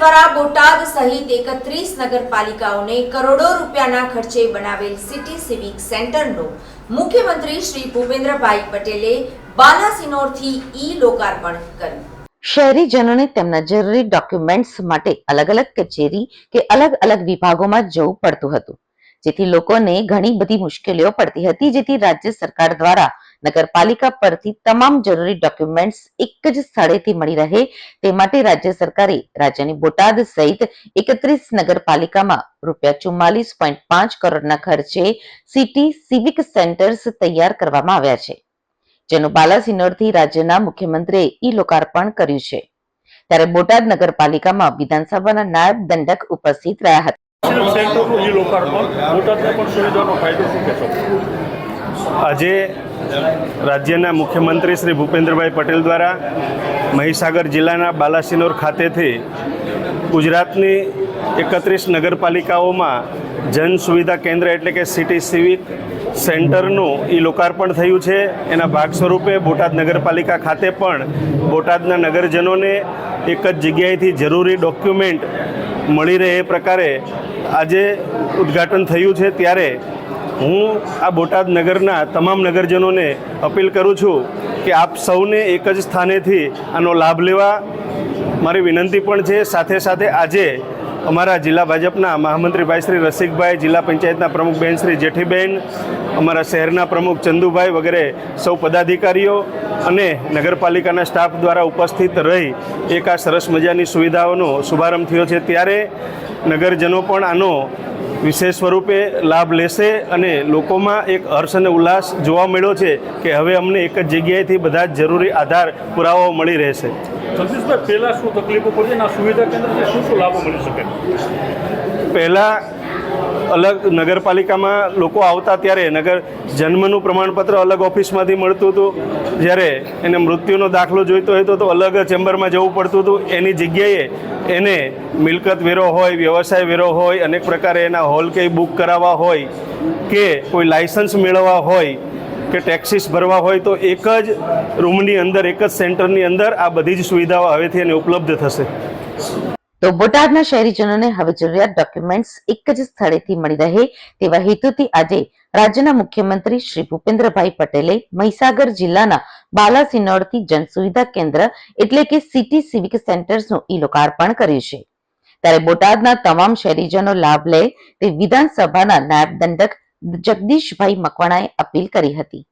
દ્વારા બોટાદ સહિત એકત્રીસ નગરપાલિકાઓને કરોડો રૂપિયાના ખર્ચે બનાવેલ સિટી સિવિક સેન્ટરનો મુખ્યમંત્રી શ્રી ભૂપેન્દ્રભાઈ પટેલે બાલાસિનોરથી ઈ લોકાર્પણ કર્યું. શહેરીજનોને તેમના જરૂરી ડોક્યુમેન્ટ્સ માટે અલગ અલગ કચેરી કે અલગ અલગ વિભાગોમાં જવું પડતું હતું. જેથી લોકોને ઘણી બધી મુશ્કેલીઓ પડતી હતી. જેથી રાજ્ય સરકાર દ્વારા નગરપાલિકા પરથી તમામ જરૂરી ડોક્યુમેન્ટ્સ એક જ સ્થળેથી મળી રહે તે માટે રાજ્ય સરકારે રાજ્યની બોટાદ સહિત એકત્રીસ નગરપાલિકામાં રૂપિયા ચુમ્માલીસ પોઈન્ટ પાંચ કરોડના ખર્ચે સિટી સિવિક સેન્ટર્સ તૈયાર કરવામાં આવ્યા છે. જેનું બાલાસિનોરથી રાજ્યના મુખ્યમંત્રીએ ઈ લોકાર્પણ કર્યું છે. ત્યારે બોટાદ નગરપાલિકામાં વિધાનસભાના નાયબ દંડક ઉપસ્થિત રહ્યા હતા. આજે રાજ્યના મુખ્યમંત્રી શ્રી ભૂપેન્દ્રભાઈ પટેલ દ્વારા મહીસાગર જિલ્લાના બાલાસિનોર ખાતેથી ગુજરાતની એકત્રીસ નગરપાલિકાઓમાં જન સુવિધા કેન્દ્ર એટલે કે સિટી સિવિક સેન્ટરનું એ લોકાર્પણ થયું છે. એના ભાગ સ્વરૂપે બોટાદ નગરપાલિકા ખાતે પણ બોટાદના નગરજનોને એક જ જગ્યાએથી જરૂરી ડોક્યુમેન્ટ મળી રહે એ પ્રકારે આજે ઉદ્ઘાટન થયું છે ત્યારે હું આ બોટાદ નગરના તમામ નગરજનોને અપીલ કરું છું કે આપ સૌને એક જ સ્થાનેથી આનો લાભ લેવા. મારી વિનંતી પણ છે, સાથે સાથે આજે અમારા જિલ્લા ભાજપના મહામંત્રીભાઈ શ્રી રસિકભાઈ, જિલ્લા પંચાયતના પ્રમુખ બેન શ્રી જેઠીબેન, અમારા શહેરના પ્રમુખ ચંદુભાઈ વગેરે સૌ પદાધિકારીઓ અને નગરપાલિકાના સ્ટાફ દ્વારા ઉપસ્થિત રહી એક આ સરસ મજાની સુવિધાઓનો શુભારંભ થયો છે. ત્યારે નગરજનો પણ આનો વિશેષ સ્વરૂપે લાભ લેશે અને લોકોમાં એક હર્ષ અને ઉલ્લાસ જોવા મળ્યો છે કે હવે અમને એક જ જગ્યાએથી બધા જ જરૂરી આધાર પુરાવાઓ મળી રહેશે. પહેલાં શું તકલીફો પડી સુવિધા કેન્દ્ર શું શું લાભો મળી શકે? પહેલાં અલગ નગરપાલિકામાં લોકો આવતા ત્યારે નગર જન્મનું પ્રમાણપત્ર અલગ ઓફિસમાંથી મળતું હતું. જ્યારે એને મૃત્યુનો દાખલો જોઈતો હોય તો અલગ ચેમ્બરમાં જવું પડતું હતું. એની જગ્યાએ એને મિલકત વેરો હોય, વ્યવસાય વેરો હોય, અનેક પ્રકારે એના હોલ કે બુક કરાવવા હોય કે કોઈ લાયસન્સ મેળવવા હોય કે ટેક્સીસ ભરવા હોય તો એક જ રૂમની અંદર, એક જ સેન્ટરની અંદર આ બધી જ સુવિધાઓ હવેથી એને ઉપલબ્ધ થશે. તો બોટાદના શહેરીજનોને હવે જરૂરિયાત ડોક્યુમેન્ટ્સ એક જ સ્થળેથી મળી રહે તેવા હેતુથી આજે રાજ્યના મુખ્યમંત્રી શ્રી ભૂપેન્દ્રભાઈ પટેલે મહીસાગર જિલ્લાના બાલાસિનોરથી જનસુવિધા કેન્દ્ર એટલે કે સિટી સિવિક સેન્ટર્સનું ઈ લોકાર્પણ કર્યું છે. ત્યારે બોટાદના તમામ શહેરીજનો લાભ લે તે વિધાનસભાના નાયબ દંડક જગદીશભાઈ મકવાણાએ અપીલ કરી હતી.